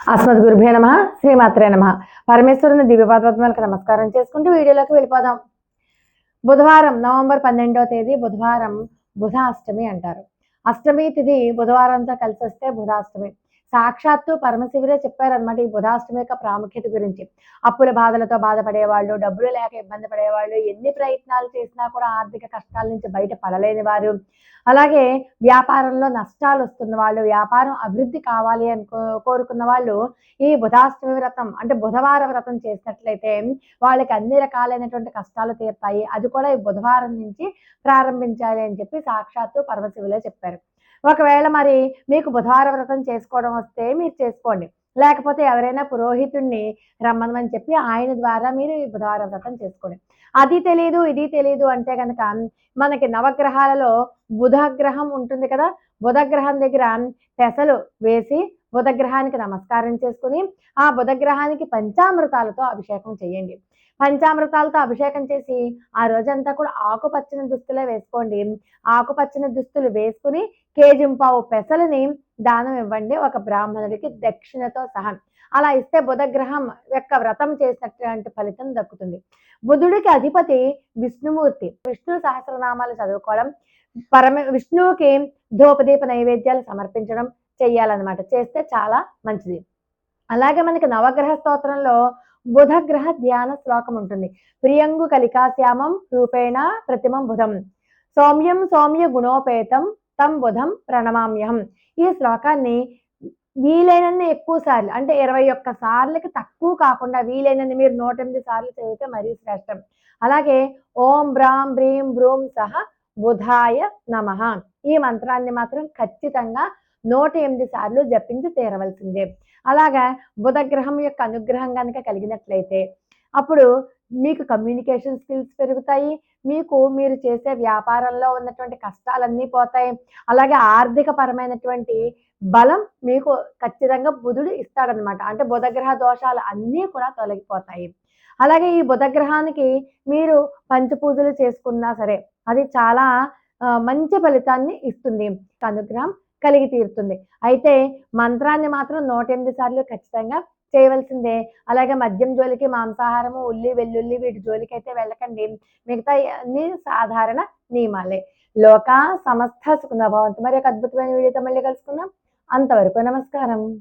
అస్మద్ గురుభే నమ శ్రీమాత్రే నమ. పరమేశ్వరుని దివ్యపాదపద్మాలకు నమస్కారం చేసుకుంటూ వీడియోలోకి వెళ్ళిపోదాం. బుధవారం నవంబర్ పన్నెండవ తేదీ బుధవారం బుధ అష్టమి అంటారు. అష్టమి తిథి బుధవారంతో కలిసి వస్తే బుధాష్టమి. సాక్షాత్తు పరమశివుడే చెప్పారనమాట ఈ బుధాష్టమి యొక్క ప్రాముఖ్యత గురించి. అప్పుల బాధలతో బాధపడేవాళ్ళు డబ్బులు లేక ఇబ్బంది పడేవాళ్ళు ఎన్ని ప్రయత్నాలు చేసినా కూడా ఆర్థిక కష్టాల నుంచి బయట పడలేని వారు. అలాగే వ్యాపారంలో నష్టాలు వస్తున్న వాళ్ళు వ్యాపారం అభివృద్ధి కావాలి అని కోరుకున్న వాళ్ళు ఈ బుధాష్టమి వ్రతం అంటే బుధవార వ్రతం చేసినట్లయితే వాళ్ళకి అన్ని రకాలైనటువంటి కష్టాలు తీరుతాయి. అది కూడా ఈ బుధవారం నుంచి ప్రారంభించాలి అని చెప్పి సాక్షాత్తు పరమశివులే చెప్పారు. ఒకవేళ మరి మీకు బుధవార వ్రతం చేసుకోవడం వస్తే మీరు చేసుకోండి. లేకపోతే ఎవరైనా పురోహితుడిని రమ్మనమని చెప్పి ఆయన ద్వారా మీరు ఈ బుధవార వ్రతం చేసుకోండి. అది తెలియదు ఇది తెలియదు అంటే కనుక మనకి నవగ్రహాలలో బుధగ్రహం ఉంటుంది కదా. బుధగ్రహం దగ్గర పెసలు వేసి బుధగ్రహానికి నమస్కారం చేసుకుని ఆ బుధగ్రహానికి పంచామృతాలతో అభిషేకం చేయండి. పంచామృతాలతో అభిషేకం చేసి ఆ రోజంతా కూడా ఆకుపచ్చని దుస్తులే వేసుకోండి. ఆకుపచ్చని దుస్తులు వేసుకుని కేజింపావు పెసలని దానం ఇవ్వండి. ఒక బ్రాహ్మణుడికి దక్షిణతో సహా. అలా ఇస్తే బుధగ్రహం యొక్క వ్రతం చేసినటువంటి ఫలితం దక్కుతుంది. బుధుడికి అధిపతి విష్ణుమూర్తి. విష్ణు సహస్రనామాలు చదువుకోవడం పరమ విష్ణువుకి ధూపదీప నైవేద్యాలు సమర్పించడం చెయ్యాలన్నమాట. చేస్తే చాలా మంచిది. అలాగే మనకి నవగ్రహ స్తోత్రంలో బుధగ్రహ ధ్యాన శ్లోకం ఉంటుంది. ప్రియంగు కలికాశ్యామం రూపేణ ప్రతిమం బుధం. సౌమ్యం సౌమ్య గుణోపేతం తం బుధం ప్రణమామ్యహం. ఈ శ్లోకాన్ని వీలైనన్ని ఎక్కువ సార్లు అంటే ఇరవై ఒక్క సార్లకి తక్కువ కాకుండా వీలైనన్ని మీరు నూట ఎనిమిది సార్లు చదివితే మరీ శ్రేష్టం. అలాగే ఓం బ్రాం బ్రీం బ్రూం సహ బుధాయ నమ. ఈ మంత్రాన్ని మాత్రం ఖచ్చితంగా నూట ఎనిమిది సార్లు జపించి తీరవలసిందే. అలాగా బుధగ్రహం యొక్క అనుగ్రహం కనుక కలిగినట్లయితే అప్పుడు మీకు కమ్యూనికేషన్ స్కిల్స్ పెరుగుతాయి మీకు మీరు చేసే వ్యాపారంలో ఉన్నటువంటి కష్టాలన్నీ పోతాయి. అలాగే ఆర్థిక పరమైనటువంటి బలం మీకు ఖచ్చితంగా బుధుడు ఇస్తాడనమాట అంటే బుధగ్రహ దోషాలు అన్నీ కూడా తొలగిపోతాయి. అలాగే ఈ బుధగ్రహానికి మీరు పంచపూజలు చేసుకున్నా సరే అది చాలా మంచి ఫలితాన్ని ఇస్తుంది. అనుగ్రహం కలిగి తీరుతుంది. అయితే మంత్రాన్ని మాత్రం నూట ఎనిమిది సార్లు ఖచ్చితంగా చేయవలసిందే. అలాగే మద్యం జోలికి మాంసాహారము ఉల్లి వెల్లుల్లి వీటి జోలికి అయితే వెళ్ళకండి. మిగతా అన్ని సాధారణ నియమాలే. లోక సమస్త సుఖభావంతో మరి ఒక అద్భుతమైన వీడియోతో మళ్ళీ కలుసుకుందాం. అంతవరకు నమస్కారం.